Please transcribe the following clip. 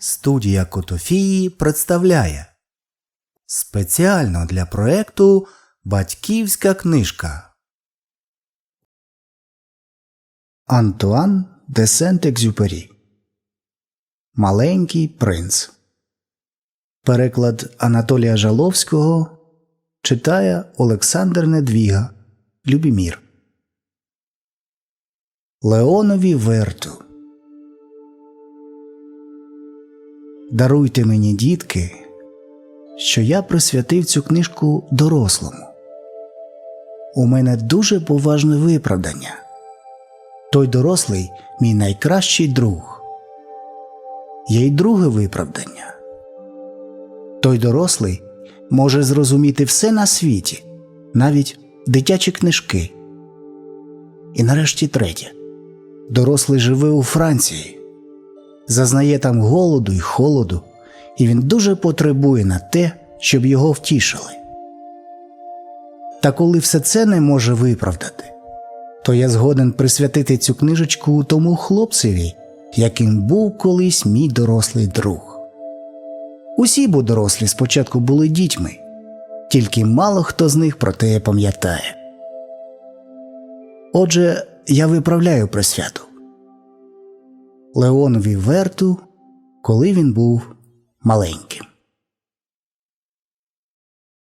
Студія Котофії представляє. Спеціально для проекту Батьківська книжка Антуан де Сент-Екзюпері. Маленький принц. Переклад Анатолія Жаловського читає Олександр Недвіга. Любімір. Леонові Верту Даруйте мені, дітки, що я присвятив цю книжку дорослому. У мене дуже поважне виправдання. Той дорослий мій найкращий друг. Є й друге виправдання. Той дорослий може зрозуміти все на світі, навіть дитячі книжки. І нарешті третє. Дорослий живе у Франції зазнає там голоду й холоду, і він дуже потребує на те, щоб його втішили. Та коли все це не може виправдати, то я згоден присвятити цю книжечку тому хлопцеві, яким був колись мій дорослий друг. Усі бо дорослі спочатку були дітьми, тільки мало хто з них про те пам'ятає. Отже, я виправляю присвяту. Леонові Верту, коли він був маленьким.